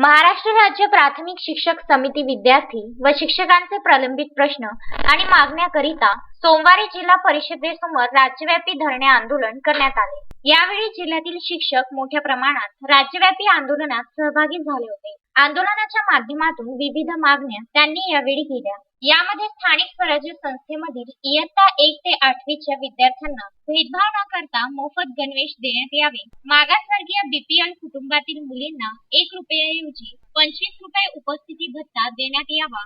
महाराष्ट्र राज्य प्राथमिक शिक्षक समिती विद्यार्थी व शिक्षकांचे प्रलंबित प्रश्न आणि मागण्याकरिता सोमवारी जिल्हा परिषदेसमोर राज्यव्यापी धरणे आंदोलन करण्यात आले. यावेळी जिल्ह्यातील शिक्षक मोठ्या प्रमाणात राज्यव्यापी आंदोलनात सहभागी झाले होते. आंदोलनाच्या माध्यमातून विविध मागण्या त्यांनी यावेळी केल्या यामध्ये स्थानिक स्वराज्य संस्थेमधील इयत्ता एक ते आठवीच्या विद्यार्थ्यांना भेदभाव न करता मोफत गणवेश देण्यात यावे. मागासवर्गीय बीपीएल कुटुंबातील मुलींना एक रुपयाऐवजी पंचवीस रुपये उपस्थिती भत्ता देण्यात यावा.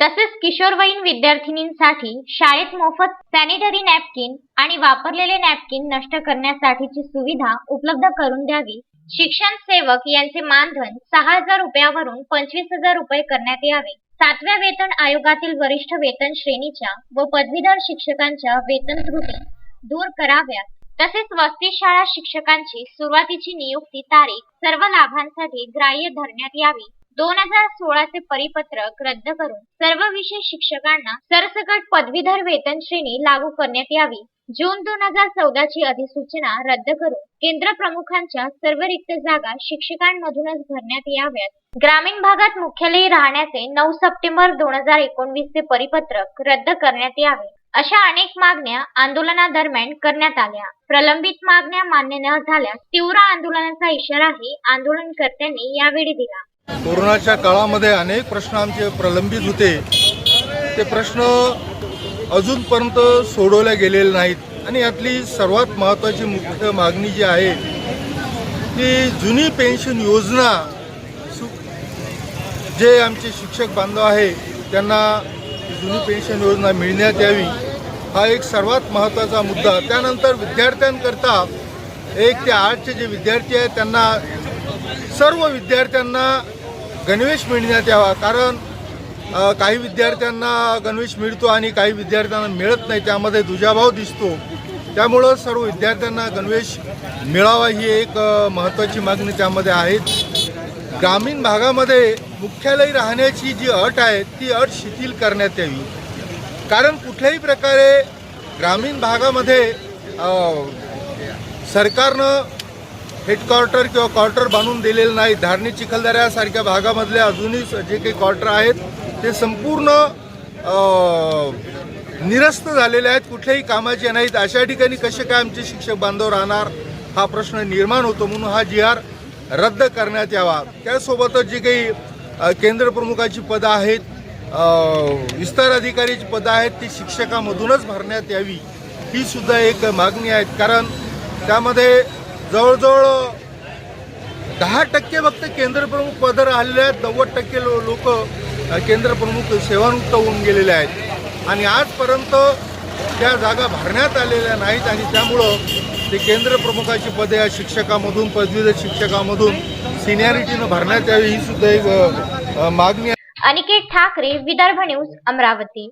तसेच किशोरवयीन विद्यार्थिनींसाठी शाळेत मोफत सॅनिटरी नॅपकिन आणि वापरलेले नॅपकिन नष्ट करण्यासाठीची सुविधा उपलब्ध करून द्यावी. शिक्षण सेवक यांचे मानधन सहा हजार रुपयावरून पंचवीस हजार रुपये करण्यात यावे. सातव्या वेतन आयोगातील वरिष्ठ वेतन श्रेणीच्या व पदवीधर शिक्षकांच्या वेतन त्रुटी दूर कराव्या तसेच वस्ती शाळा शिक्षकांची सुरुवातीची नियुक्ती तारीख सर्व लाभांसाठी ग्राह्य धरण्यात यावी. दोन हजार सोळाचे परिपत्रक रद्द करून सर्व विषय शिक्षकांना सरसकट पदवीधर वेतन श्रेणी लागू करण्यात यावी. जून दोन हजार चौदाची अधिसूचना रद्द करून केंद्र प्रमुखांच्या सर्व रिक्त जागा शिक्षकांमधूनच भरण्यात याव्यात. ग्रामीण भागात मुख्यालयी राहण्याचे नऊ सप्टेंबर दोन हजार एकोणवीसचे परिपत्रक रद्द करण्यात यावे अशा अनेक मागण्या आंदोलनादरम्यान करण्यात आल्या. प्रलंबित मागण्या मान्य न झाल्यास तीव्र आंदोलनाचा इशाराही आंदोलनकर्त्यांनी यावेळी दिला. कोरोनाच्या काळामध्ये अनेक प्रश्न आमचे प्रलंबित होते. ते प्रश्न अजूनपर्यंत सोडवल्या गेलेल्या नाहीत. आणि यातली सर्वात महत्त्वाची मुख्य मागणी जी आहे ती जुनी पेन्शन योजना सु जे आमचे शिक्षक बांधव आहे त्यांना जुनी पेन्शन योजना मिळण्यात यावी. हा एक सर्वात महत्त्वाचा मुद्दा. त्यानंतर विद्यार्थ्यांकरता एक ते आठचे जे विद्यार्थी आहेत त्यांना सर्व विद्यार्थ्यांना गणवेश मिळण्यात यावा. कारण काही विद्यार्थ्यांना गणवेश मिळतो आणि काही विद्यार्थ्यांना मिळत नाही त्यामध्ये दुजाभाव दिसतो. त्यामुळं सर्व विद्यार्थ्यांना गणवेश मिळावा ही एक महत्त्वाची मागणी त्यामध्ये आहे. ग्रामीण भागामध्ये मुख्यालय राहण्याची जी अट आहे ती अट शिथिल करण्यात यावी. कारण कुठल्याही प्रकारे ग्रामीण भागामध्ये सरकारनं हेडक्वार्टर किंवा क्वार्टर बांधून दिलेलं नाही. धारणी चिखलदऱ्यासारख्या भागामधले अजूनही जे काही क्वार्टर आहेत ते संपूर्ण निरस्त झालेले आहेत. कुठल्याही कामाचे नाहीत. अशा ठिकाणी कसे काय आमचे शिक्षक बांधव राहणार हा प्रश्न निर्माण होतो म्हणून हा जी आर रद्द करण्यात यावा. त्यासोबतच जी काही केंद्रप्रमुखाची केंद्र प्रमुखाची पदं आहेत विस्तार अधिकारीची पदं आहेत ती शिक्षकामधूनच भरण्यात यावी ही सुद्धा एक मागणी आहे कारण त्यामध्ये जवळजवळ दहा टक्के फक्त केंद्रप्रमुख पदं राहिलेले आहेत. नव्वद टक्के लो लोक केंद्रप्रमुख सेवानुक्त होऊन गेलेले आहेत. आणि आजपर्यंत त्या जागा भरण्यात आलेल्या नाहीत आणि त्यामुळं ते केंद्रप्रमुखाची पदे या शिक्षकामधून पदवीधर शिक्षकामधून सिनियरिटीनं भरण्यात यावी ही सुद्धा एक मागणी आहे. अनिकेत ठाकरे विदर्भ न्यूज अमरावती.